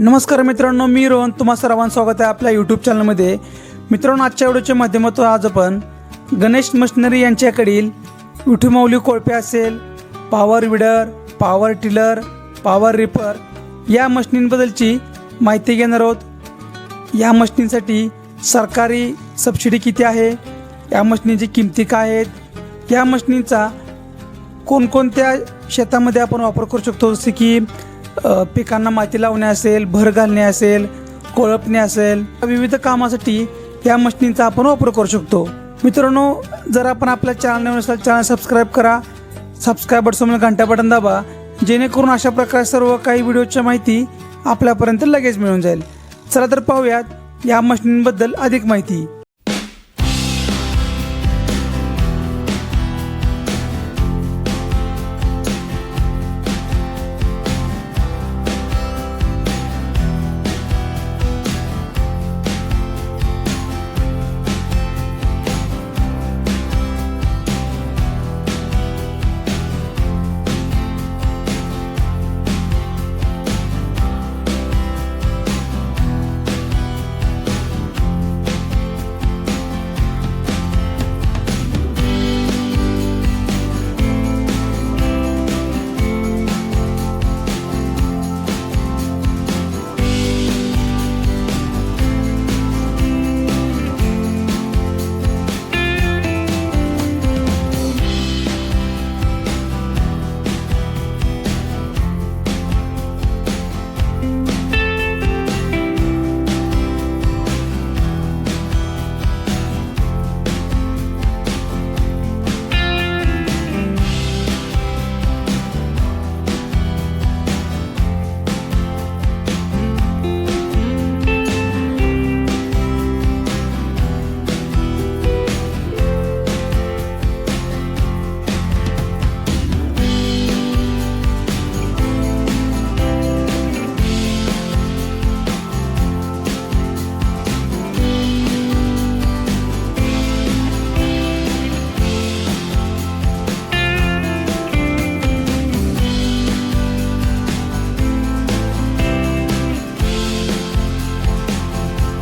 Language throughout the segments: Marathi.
नमस्कार मित्रांनो मी रोहन. तुम्हा सर्वांचं स्वागत आहे आपल्या यूट्यूब चॅनलमध्ये मित्रांनो आजच्या व्हिडिओच्या माध्यमातून आज आपण गणेश मशनरी यांच्याकडील विठुमाऊली कोळपे असेल power weeder power tiller power reaper या मशिनींबद्दलची माहिती घेणार आहोत. या मशनींसाठी सरकारी सबसिडी किती आहे? या मशिनीची किमती काय आहेत? या मशनींचा कोणकोणत्या शेतामध्ये आपण वापर करू शकतो? जसे की पिकांना माती लावणे असेल भर घालणे असेल कोळपणे असेल विविध कामासाठी या मशीनींचा आपण वापर करू शकतो. मित्रांनो जर आपण आपल्या चॅनल असाल चॅनल सबस्क्राईब करा. सबस्क्राईब समोर घंटा बटन दाबा. जेणेकरून अशा प्रकारे सर्व काही व्हिडिओच्या माहिती आपल्यापर्यंत लगेच मिळून जाईल. चला तर पाहूयात या मशीनींबद्दल अधिक माहिती.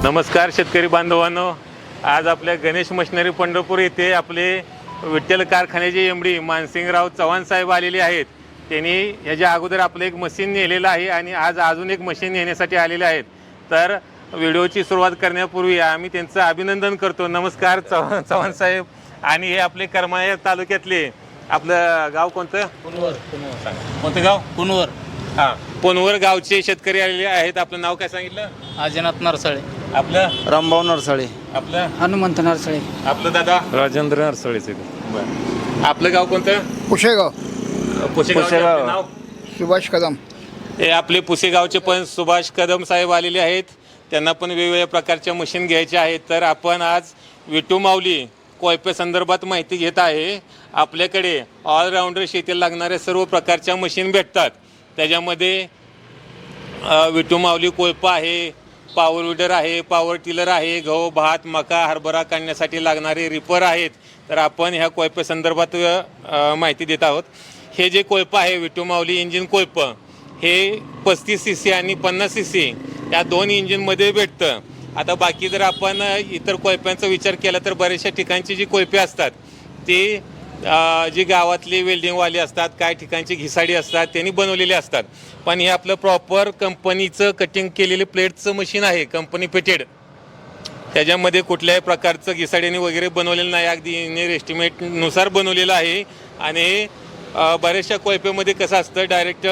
नमस्कार शेतकरी बांधवांनो. आज आपल्या गणेश मशिनरी पंढरपूर येथे आपले विठ्ठल कारखान्याचे एम डी मानसिंगराव चव्हाण साहेब आलेले आहेत. त्यांनी ह्याच्या अगोदर आपलं एक मशीन नेलेलं आहे आणि आज अजून एक मशीन नेण्यासाठी आलेले आहेत. तर व्हिडिओची सुरुवात करण्यापूर्वी आम्ही त्यांचं अभिनंदन करतो. नमस्कार चव्हाण चव्हाण साहेब आणि हे आपले करमाळा तालुक्यातले आपलं गाव कोणतं? कोणतं गाव? कुनवर हां. पोनवर गावचे शेतकरी आलेले आहेत. आपलं नाव काय सांगितलं? आजनाथ नरसळे. आपलं? रामभाऊ नरसाळे. आपलं? हनुमंत नरसळे. आपलं दादा? राजेंद्र नरसळेचे बरं. आपलं गाव कोणतं? पुशेगाव. पुसेगावचे आपले नाव? सुभाष कदम. हे आपले पुसेगावचे पण सुभाष कदम साहेब आलेले आहेत. त्यांना पण वेगवेगळ्या प्रकारच्या मशीन घ्यायच्या आहेत. तर आपण आज विटू माऊली कोयपे संदर्भात माहिती घेत आहे. आपल्याकडे ऑलराऊंडर शेतीला लागणाऱ्या सर्व प्रकारच्या मशीन भेटतात. त्याच्यामध्ये अ, विटू माऊली कोयपा आहे पॉवर विडर आहे पॉवर टिलर आहे गहू भात मका हरभरा काढण्यासाठी लागणारे रिपर आहेत. तर आपण ह्या कोयपे संदर्भात माहिती देत आहोत. हे जे कोयपं आहे विटुमावली माऊली इंजिन कोयपं हे पस्तीस सी सी आणि पन्नास सी सी या दोन इंजिनमध्ये भेटतं. आता बाकी जर आपण इतर कोयप्यांचा विचार केला तर बऱ्याचशा ठिकाणची जी कोयपे असतात ती जी गावातली वेल्डिंगवाली असतात काय ठिकाणची घिसाडी असतात त्यांनी बनवलेले असतात. पण हे आपलं प्रॉपर कंपनीचं कटिंग केलेले प्लेटचं मशीन आहे कंपनी फिटेड त्याच्यामध्ये कुठल्याही प्रकारचं घिसाडीने वगैरे बनवलेलं नाही. अगदी इनेर एस्टिमेटनुसार बनवलेलं आहे. आणि बऱ्याचशा कोयपेमध्ये कसं असतं डायरेक्ट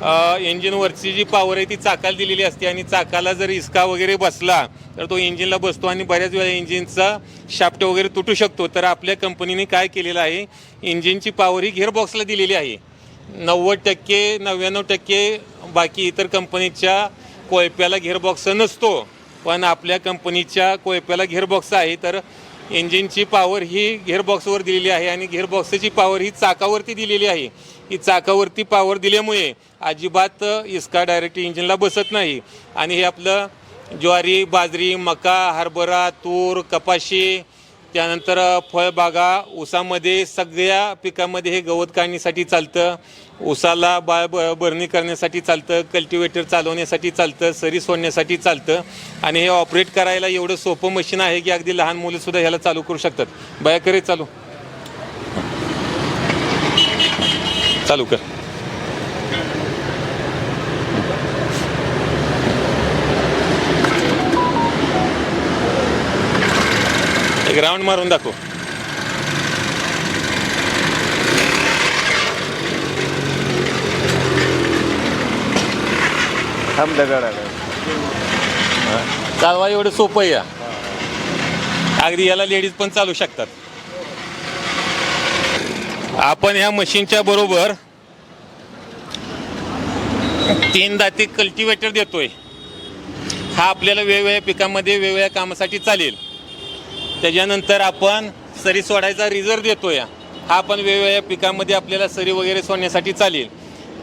इंजिनवरची जी पॉवर आहे ती चाकाला दिलेली असते आणि चाकाला जर इसका वगैरे बसला तर तो इंजिनला बसतो आणि बऱ्याच वेळा इंजिनचा शाफ्ट वगैरे तुटू शकतो. तर आपल्या कंपनीने काय केलेलं आहे इंजिनची पॉवर ही गिअरबॉक्सला दिलेली आहे. नव्वद टक्के नव्याण्णव टक्के बाकी इतर कंपनीच्या कोयप्याला गिअरबॉक्स नसतो. पण आपल्या कंपनीच्या कोयप्याला गिअरबॉक्स आहे तर इंजिनची पॉवर ही गिअरबॉक्सवर दिलेली आहे आणि गिअरबॉक्सची पॉवर ही चाकावरती दिलेली आहे. ही चाकावरती पॉवर दिल्यामुळे अजिबात इसका डायरेक्ट इंजिनला बसत नाही. आणि हे आपलं ज्वारी बाजरी मका हरभरा तूर कपाशी त्यानंतर फळबागा ऊसामध्ये सगळ्या पिकामध्ये हे गवत काढण्यासाठी चालतं. उसाला बाळ ब भरणी करण्यासाठी चालतं कल्टिवेटर चालवण्यासाठी चालतं सरी सोडण्यासाठी चालतं. आणि हे ऑपरेट करायला एवढं सोपं मशीन आहे की अगदी लहान मुलंसुद्धा ह्याला चालू करू शकतात. बाया करे चालू. चालू कर एक राऊंड मारून दाखव. थांब दगड चालवा एवढं सोपं आहे या. अगदी याला लेडीज पण चालू शकतात. आपण ह्या मशीनच्या बरोबर तीन दाती कल्टिवेटर देतोय. हा आपल्याला वेगवेगळ्या पिकामध्ये वेगवेगळ्या कामासाठी चालेल. त्याच्यानंतर आपण सरी सोडायचा रिझर्व देतो या हा आपण वेगवेगळ्या पिकामध्ये आपल्याला सरी वगैरे सोडण्यासाठी चालेल.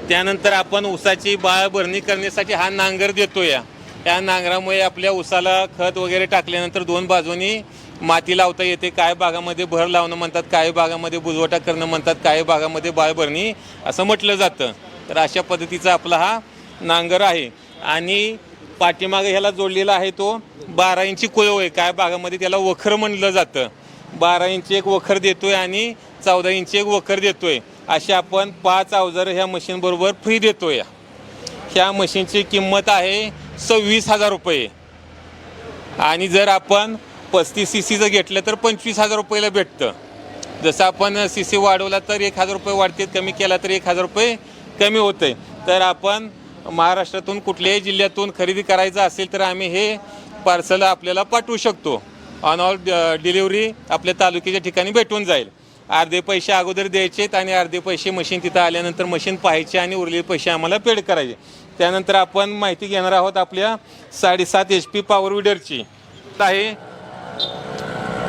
त्यानंतर आपण ऊसाची बाळ भरणी करण्यासाठी हा नांगर देतो या या नांगरामुळे आपल्या ऊसाला खत वगैरे टाकल्यानंतर दोन बाजूनी माती लावता येते काही भागामध्ये भर लावणं म्हणतात काही भागामध्ये बुजवटा करणं म्हणतात काही भागामध्ये बाळभरणी असं म्हटलं जातं. तर अशा पद्धतीचा आपला हा नांगर आहे. आणि पाठीमागे ह्याला जोडलेला आहे तो बारा इंची कुळव आहे. काय भागामध्ये त्याला वखर म्हणलं जातं. बारा इंची एक वखर देतोय आणि चौदा इंची एक वखर देतोय. असे आपण पाच अवजार ह्या मशीनबरोबर फ्री देतोय. ह्या मशीनची किंमत आहे सव्वीस हजार रुपये. आणि जर आपण पस्तीस सी सीचं घेतलं तर पंचवीस हजार रुपयाला भेटतं. जसं आपण सी सी वाढवला तर एक हजार रुपये वाढते कमी केला तर एक हजार रुपये कमी होते तर आपण महाराष्ट्रातून कुठल्याही जिल्ह्यातून खरेदी करायचं असेल तर आम्ही हे पार्सल आपल्याला पाठवू शकतो. ऑन ऑल डिलिव्हरी आपल्या तालुक्याच्या ठिकाणी भेटून जाईल. अर्धे पैसे अगोदर द्यायचेत आणि अर्धे पैसे मशीन तिथं आल्यानंतर मशीन पाहायचे आणि उरलेले पैसे आम्हाला पेड करायचे. त्यानंतर आपण माहिती घेणार आहोत आपल्या साडेसात एच पी पॉवर विडरची आहे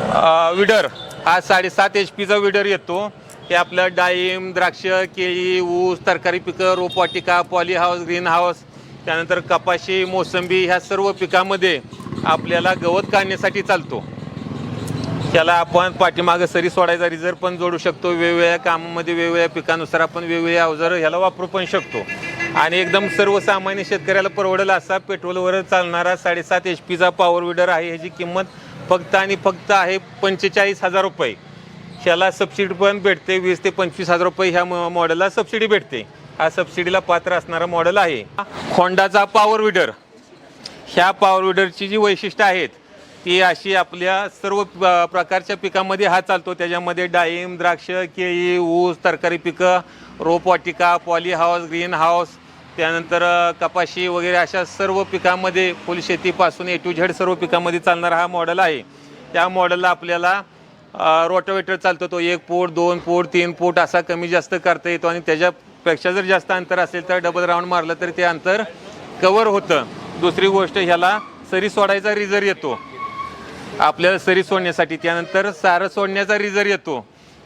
विडर. हा साडेसात एच पीचा विडर येतो. हे आपलं डाळिंब द्राक्ष केळी ऊस तरकारी पिकं रोपवाटिका पॉली हाऊस ग्रीन हाऊस त्यानंतर कपाशी मोसंबी ह्या सर्व पिकामध्ये आपल्याला गवत काढण्यासाठी चालतो. त्याला आपण पाठीमागं सरी सोडायचा रिझर्व पण जोडू शकतो. वेगवेगळ्या कामामध्ये वेगवेगळ्या पिकानुसार आपण वेगवेगळे अवजारं ह्याला वापरू पण शकतो. आणि एकदम सर्वसामान्य शेतकऱ्याला परवडेल असा पेट्रोलवर चालणारा साडेसात एच पीचा पॉवर विडर आहे. ह्याची किंमत फक्त आणि फक्त आहे पंचेचाळीस हजार रुपये. ह्याला सबसिडी पण भेटते वीस ते पंचवीस हजार रुपये ह्या मॉडेलला सबसिडी भेटते. हा सबसिडीला पात्र असणारा मॉडेल आहे. होंडाचा पॉवर विडर ह्या पॉवर विडरची जी वैशिष्ट्य आहेत ती अशी आपल्या सर्व प्रकारच्या पिकामध्ये हा चालतो. त्याच्यामध्ये डाळिंब द्राक्ष केळी ऊस तरकारी पिकं रोपवाटिका पॉली हाऊस ग्रीन हाऊस त्यानंतर कपाशी वगैरे अशा सर्व पिकामध्ये फुलशेतीपासून ए टू झेड सर्व पिकामध्ये चालणारा हा मॉडेल आहे. त्या मॉडेलला आपल्याला रोटोवेटर चालतो तो एक फूट दोन फूट तीन फूट असा कमी जास्त करता येतो आणि त्याच्यापेक्षा जर जास्त अंतर असेल तर डबल राऊंड मारलं तर ते अंतर कवर होतं. दुसरी गोष्ट ह्याला सरी सोडायचा रिझर येतो. आपल्याला सरी सोडण्यासाठी. त्यानंतर सारं सोडण्याचा रिझर येतो.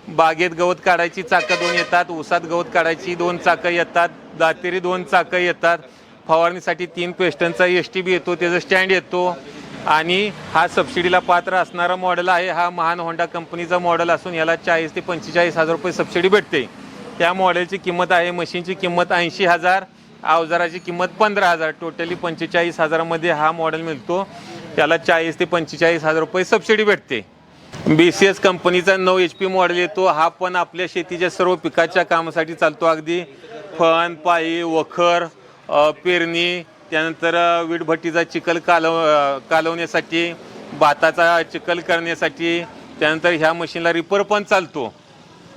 बागेत गवत काढायची चाकं दोन येतात ऊसात गवत काढायची दोन चाकं येतात दातेरी दोन चाकं येतात. फवारणीसाठी तीन पेस्टनचा एस टी बी येतो त्याचा स्टँड येतो. आणि हा सबसिडीला पात्र असणारा मॉडेल आहे हा महान होंडा कंपनीचा मॉडेल असून याला चाळीस ते पंचेचाळीस हजार रुपये सबसिडी भेटते. त्या मॉडेलची किंमत आहे मशीनची किंमत ऐंशी हजार अवजाराची किंमत पंधरा हजार. टोटली पंचेचाळीस हजारामध्ये हा मॉडेल मिळतो. त्याला चाळीस ते पंचेचाळीस हजार रुपये सबसिडी भेटते. बी सी एस कंपनीचा नऊ एच पी मॉडेल येतो. हा पण आपल्या शेतीच्या सर्व पिकाच्या कामासाठी चालतो अगदी. फण पायी वखर पेरणी त्यानंतर अ, वीटभट्टीचा चिखल कालव कालवण्यासाठी भाताचा चिखल करण्यासाठी त्यानंतर ह्या मशीनला रिपर पण चालतो.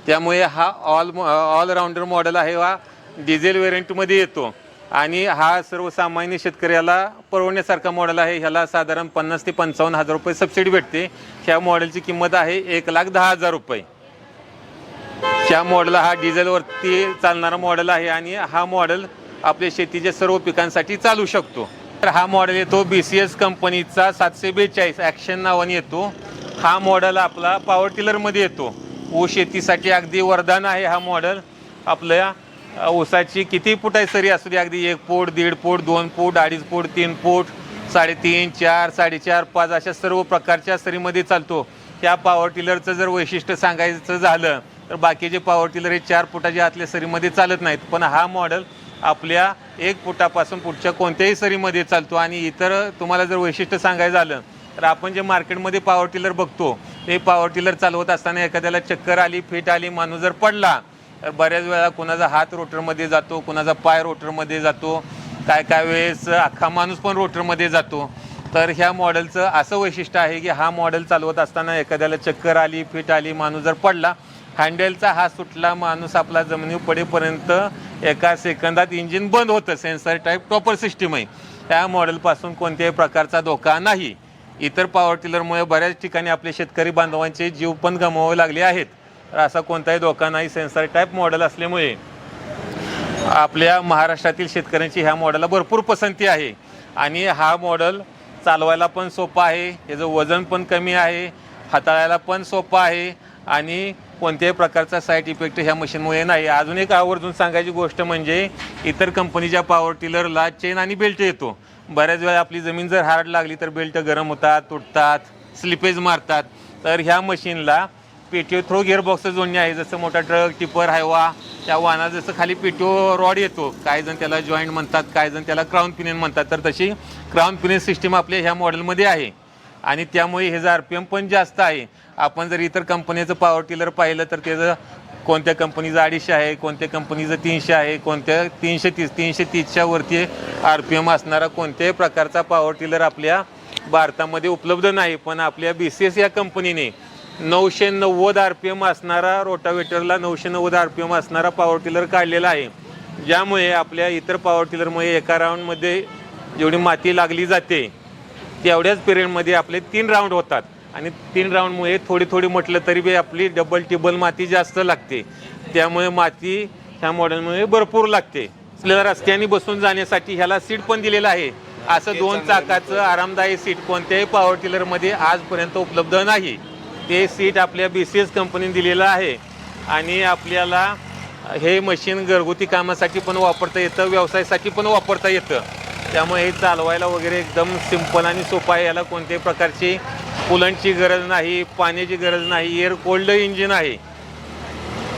त्यामुळे हा ऑल ऑलराऊंडर मॉडेल आहे हा. डिझेल व्हेरियंटमध्ये येतो. आणि हा सर्वसामान्य शेतकऱ्याला परवडण्यासारखा मॉडेल आहे. ह्याला साधारण पन्नास ते पंचावन्न हजार रुपये सबसिडी भेटते. ह्या मॉडेलची किंमत आहे एक लाख दहा हजार रुपये. ह्या मॉडेल हा डिझेलवरती चालणारा मॉडेल आहे आणि हा मॉडेल आपल्या शेतीच्या सर्व पिकांसाठी चालू शकतो. तर हा मॉडेल येतो बी सी एस कंपनीचा सातशे बेचाळीस ॲक्शन नावाने येतो. हा मॉडेल आपला पॉवर टिलरमध्ये येतो. ऊस शेतीसाठी अगदी वरदान आहे हा मॉडेल आपल्या ऊसाची किती फूट आहे सरी असू दे अगदी एक फूट दीड फूट दोन फूट अडीच फूट तीन फूट साडेतीन चार साडेचार पाच अशा सर्व प्रकारच्या सरीमध्ये चालतो. त्या पॉवर टिलरचं जर वैशिष्ट्य सांगायचं झालं तर बाकीचे पॉवर टिलर हे चार फुटाच्या आतल्या सरीमध्ये चालत नाहीत. पण हा मॉडेल आपल्या एक फुटापासून पुढच्या कोणत्याही सरीमध्ये चालतो. आणि इतर तुम्हाला जर वैशिष्ट्य सांगायचं झालं तर आपण जे मार्केटमध्ये पॉवर टिलर बघतो ते पॉवर टिलर चालवत असताना एखाद्याला चक्कर आली फिट आली माणूस जर पडला तर बऱ्याच वेळा कुणाचा हात रोटरमध्ये जातो कुणाचा पाय रोटरमध्ये जातो काय काय वेळेस अख्खा माणूस पण रोटरमध्ये जातो. तर ह्या मॉडेलचं असं वैशिष्ट्य आहे की हा मॉडेल चालवत असताना एखाद्याला चक्कर आली फिट आली माणूस जर पडला हँडेलचा हा सुटला माणूस आपला जमिनीवर पडेपर्यंत एका सेकंदात इंजिन बंद होतं सेन्सर टाईप टॉपर सिस्टीम आहे. त्या मॉडेलपासून कोणत्याही प्रकारचा धोका नाही. इतर पॉवर टिलरमुळे बऱ्याच ठिकाणी आपले शेतकरी बांधवांचे जीव पण गमवावे लागले आहेत. तर असा कोणताही धोका नाही. सेन्सर टाईप मॉडेल असल्यामुळे आपल्या महाराष्ट्रातील शेतकऱ्यांची ह्या मॉडेलला भरपूर पसंती आहे. आणि हा मॉडेल चालवायला पण सोपा आहे. याचं वजन पण कमी आहे. हाताळायला पण सोपा आहे. आणि कोणत्याही प्रकारचा साईड इफेक्ट ह्या मशीनमुळे नाही. अजून एक आवर्जून सांगायची गोष्ट म्हणजे इतर कंपनीच्या पॉवर टिलरला चेन आणि बेल्ट येतो. बऱ्याच वेळा आपली जमीन जर हार्ड लागली तर बेल्ट गरम होतात तुटतात स्लिपेज मारतात. तर ह्या मशीनला पेटीओ थ्रो गिअरबॉक्स जोडणी आहे जसं मोठा ट्रक टिपर हायवा त्या वाहनात जसं खाली पेटीओ रॉड येतो काही जण त्याला जॉईंट म्हणतात काही जण त्याला क्राऊन पिनियन म्हणतात तर तशी क्राऊन पिनियन सिस्टीम आपल्या ह्या मॉडेलमध्ये आहे. आणि त्यामुळे ह्याचं आर पी एम पण जास्त आहे आपण जर इतर कंपनीचं पॉवर टिलर पाहिलं तर त्याचं कोणत्या कंपनीचं अडीचशे आहे कोणत्या कंपनीचं तीनशे आहे कोणत्या तीनशे तीस तीनशे तीसच्या वरती आर पी एम असणारा कोणत्याही प्रकारचा पॉवर टिलर आपल्या भारतामध्ये उपलब्ध नाही. पण आपल्या बी सी एस या कंपनीने नऊशे नव्वद आर पी एम असणारा रोटावेटरला नऊशे नव्वद आर पी एम असणारा पॉवर टिलर काढलेला आहे. ज्यामुळे आपल्या इतर पॉवर टिलरमुळे एका राऊंडमध्ये जेवढी माती लागली जाते तेवढ्याच पिरियडमध्ये आपले तीन राऊंड होतात. आणि तीन राऊंडमुळे थोडी थोडी म्हटलं तरी बी आपली डबल टिबल माती जास्त लागते. त्यामुळे माती ह्या मॉडेलमुळे भरपूर लागते. रस्त्याने बसून जाण्यासाठी ह्याला सीट पण दिलेलं आहे. असं दोन चाकाचं आरामदायी सीट कोणत्याही पॉवर टिलरमध्ये आजपर्यंत उपलब्ध नाही. ते सीट आपल्या बी सी एस कंपनीने दिलेलं आहे. आणि आपल्याला हे मशीन घरगुती कामासाठी पण वापरता येतं व्यवसायासाठी पण वापरता येतं. त्यामुळे हे चालवायला वगैरे एकदम सिंपल आणि सोपं आहे. याला कोणत्याही प्रकारची कुलंटची गरज नाही पाण्याची गरज नाही एअर कोल्ड इंजिन आहे.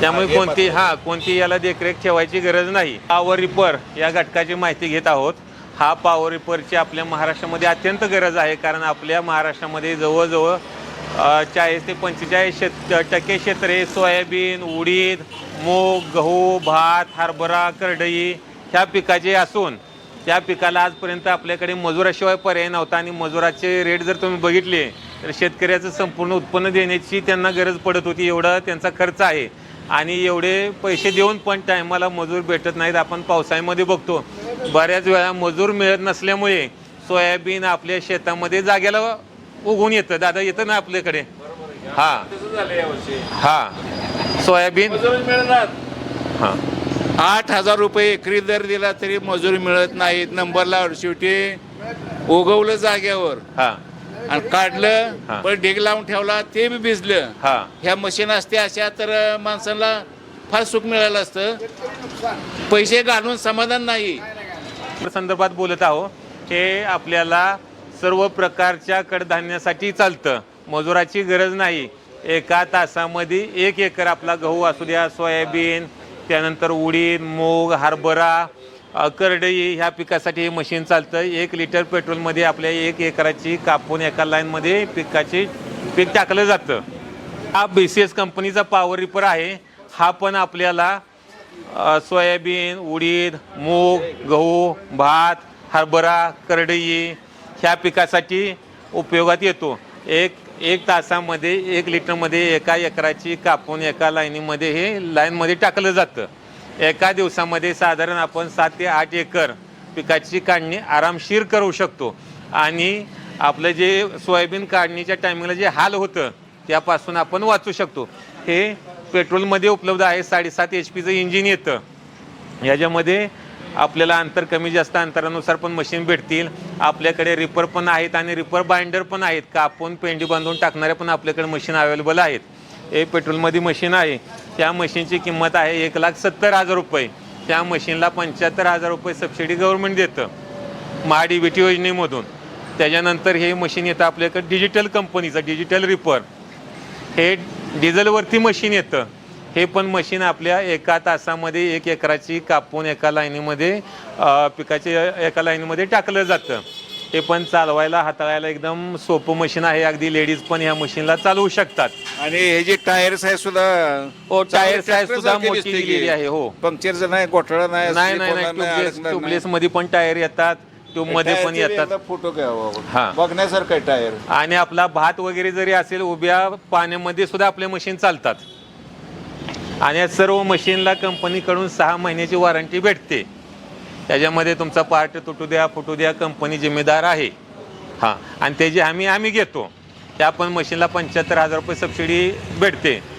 त्यामुळे कोणती हा कोणती याला देखरेख ठेवायची गरज नाही. पॉवर रिपर या घटकाची माहिती घेत आहोत. हा पॉवर रिपरची आपल्या महाराष्ट्रामध्ये अत्यंत गरज आहे. कारण आपल्या महाराष्ट्रामध्ये जवळजवळ चाळीस ते पंचेचाळीस शेत टक्के क्षेत्रे सोयाबीन उडीद मूग गहू भात हरभरा करडई ह्या पिकाचे असून त्या पिकाला आजपर्यंत आपल्याकडे मजुराशिवाय पर्याय नव्हता आणि मजुराचे रेट जर तुम्ही बघितले तर शेतकऱ्याचं संपूर्ण उत्पन्न देण्याची त्यांना गरज पडत होती. एवढा त्यांचा खर्च आहे. आणि एवढे पैसे देऊन पण टायमाला मजूर भेटत नाहीत. आपण पावसाळ्यामध्ये बघतो बऱ्याच वेळा मजूर मिळत नसल्यामुळे सोयाबीन आपल्या शेतामध्ये जागेला उगवून येतं. दादा येतं ना आपल्याकडे? हा. हा. सोयाबीन? हा. आठ हजार रुपये एकरी दर दिला तरी मजुरी मिळत नाहीत. नंबरला शेवटी उगवलं जाग्यावर हा. आणि. काढलं पण ढीग लावून ठेवला ते बी भिजलं. हा. ह्या मशीन असते अशा तर माणसाला फार सुख मिळालं असतं. पैसे घालून समाधान नाही. संदर्भात बोलत आहोत हे आपल्याला सर्व प्रकारच्या कडधान्यासाठी चालतं. मजुराची गरज नाही. एका तासामध्ये एक एकर आपला गहू असू द्या सोयाबीन त्यानंतर उडीद मूग हरभरा करडई ह्या पिकासाठी हे मशीन चालतं. एक लिटर पेट्रोलमध्ये आपल्या एक एकराची कापून एका लाईनमध्ये पिकाची पीक टाकलं जातं. हा बी सी एस कंपनीचा पॉवर रिपर आहे. हा पण आपल्याला सोयाबीन उडीद मूग गहू भात हरभरा करडई ह्या पिकासाठी उपयोगात येतो. एक एक तासामध्ये एक लिटरमध्ये एका एकराची कापून एका लाईनीमध्ये हे लाईनमध्ये टाकलं जातं. एका दिवसामध्ये साधारण आपण सात ते आठ एकर पिकाची काढणी आरामशीर करू शकतो. आणि आपलं जे सोयाबीन काढणीच्या टायमिंगला जे हाल होतं त्यापासून आपण वाचू शकतो. हे पेट्रोलमध्ये उपलब्ध आहे साडेसात एच पीचं इंजिन येतं. याच्यामध्ये आपल्याला अंतर कमी जास्त अंतरानुसार पण मशीन भेटतील. आपल्याकडे रिपर पण आहेत आणि रिपर बाइंडर पण आहेत. कापून पेंडी बांधून टाकणाऱ्या पण आपल्याकडे मशीन अवेलेबल आहेत. हे पेट्रोलमध्ये मशीन आहे. त्या मशीनची किंमत आहे एक लाख सत्तर हजार रुपये. त्या मशीनला पंच्याहत्तर हजार रुपये सबसिडी गव्हर्नमेंट देतं. महाडी बी टी योजनेमधून. त्याच्यानंतर हे मशीन येतं आपल्याकडे डिजिटल कंपनीचं डिजिटल रिपर हे डिझेलवरती मशीन येतं. हे पण मशीन आपल्या एका तासामध्ये एक एकराची कापून एका लाईनीमध्ये पिकाची एका लाईनीमध्ये टाकलं जातं. हे पण चालवायला हाताळायला एकदम सोपं मशीन आहे. अगदी लेडीज पण ह्या मशीनला चालवू शकतात. आणि हे जे टायर्स आहे सुद्धा हो, टायर्स आहे सुद्धा मोठी. दिलेली आहे, हो. पंक्चरचं नाही घोटाळा नाही नाही नाही ट्यूबलेस ट्यूबलेस मध्ये पण टायर येतात ट्यूबमध्ये पण येतात. फोटो घ्यावा हा. बघण्यासारखं टायर. आणि आपला भात वगैरे जरी असेल उभ्या पाण्यामध्ये सुद्धा आपले मशीन चालतात. आणि या सर्व मशीनला कंपनीकडून सहा महिन्याची वॉरंटी भेटते. त्याच्यामध्ये तुमचा पार्ट तुटू द्या फुटू द्या कंपनी जिम्मेदार आहे. हां. आणि त्याची हमी आम्ही घेतो त्या पण मशीनला पंच्याहत्तर हजार रुपये सबसिडी भेटते.